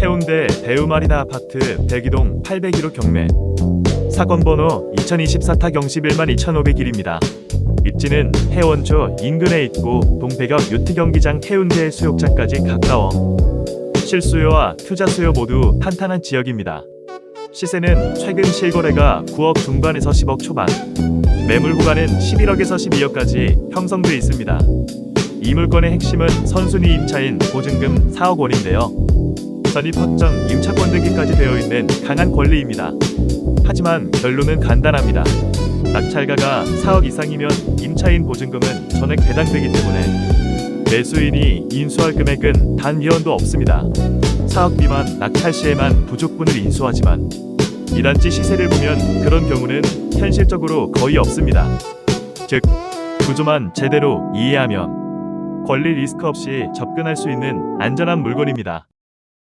해운대 대우마리나 아파트 102동 801호 경매 사건 번호 2024 타 경시 1만 2,501입니다. 입지는 해원초 인근에 있고 동백역 유트 경기장 해운대 수욕장까지 가까워 실수요와 투자 수요 모두 탄탄한 지역입니다. 시세는 최근 실거래가 9억 중반에서 10억 초반, 매물 구간은 11억에서 12억까지 형성돼 있습니다. 이 물건의 핵심은 선순위 임차인 보증금 4억 원인데요. 전입 확정 임차권 등기까지 되어 있는 강한 권리입니다. 하지만 결론은 간단합니다. 낙찰가가 4억 이상이면 임차인 보증금은 전액 배당되기 때문에 매수인이 인수할 금액은 단 위원도 없습니다. 4억 미만 낙찰 시에만 부족분을 인수하지만 이단지 시세를 보면 그런 경우는 현실적으로 거의 없습니다. 즉, 구조만 제대로 이해하면 권리 리스크 없이 접근할 수 있는 안전한 물건입니다.